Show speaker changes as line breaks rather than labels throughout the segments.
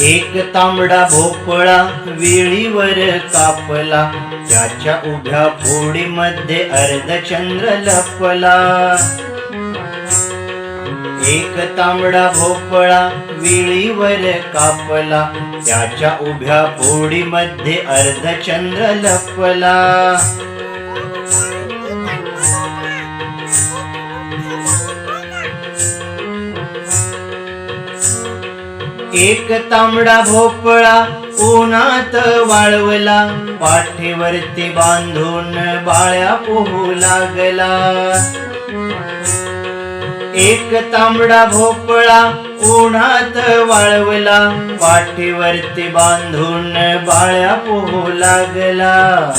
एक तांबडा भोपळा वेळीवर कापला. त्याच्या उभ्या फोडीमध्ये अर्धचंद्र लपला. एक तांबडा भोपळा वेळीवर कापला. त्याच्या उभ्या फोडीमध्ये अर्धचंद्र लपला. एक तांबडा भोपळा उन्हात वाळवला पाठीवरती बांधून बाळ्या पोहू लागला. एक तांबडा भोपळा उन्हात वाळवला पाठीवरती बांधून बाळ्या पोहू लागला.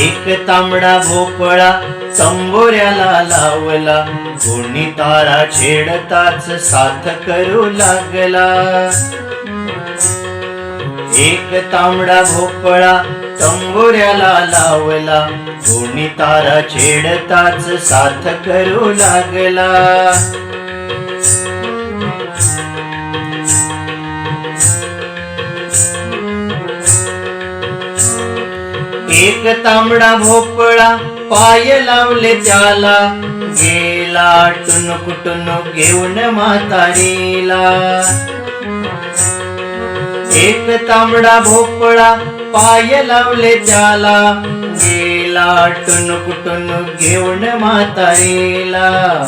एक तांबडा भोपळा तंबोऱ्याला लावला. कोणी तारा छेडताच साथ करू लागला. एक तांबडा भोपळा तंबोऱ्याला लावला. कोणी तारा छेडताच साथ करू लागला. एक तांबडा भोपळा पाय लावले त्याला. गेला टुनुक टुनुक घेऊन म्हातारीला. एक तांबडा भोपळा पाय लावले त्याला. गेला टुनुक टुनुक घेऊन म्हातारीला.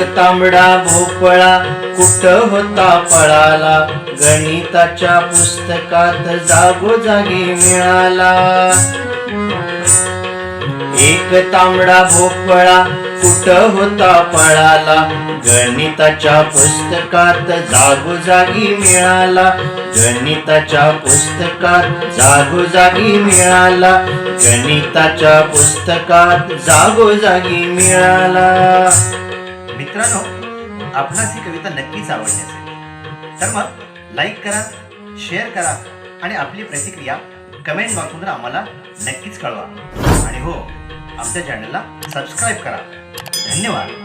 एक तांबडा भोपळा कुठ होता पळाला? गणिताच्या पुस्तकात जागोजागी मिळाला. एक तांबडा भोपळा कुठ होता पळाला? गणिताच्या पुस्तकात जागोजागी मिळाला. गणिताच्या पुस्तकात जागोजागी मिळाला. गणिताच्या पुस्तकात जागोजागी मिळाला.
मित्रांनो आपणास ही कविता नक्कीच आवडली असेल. तर मग लाईक करा शेअर करा आणि आपली प्रतिक्रिया कमेंट बॉक्समधून आम्हाला नक्कीच कळवा. आणि हो आमच्या चॅनलला सबस्क्राईब करा. धन्यवाद.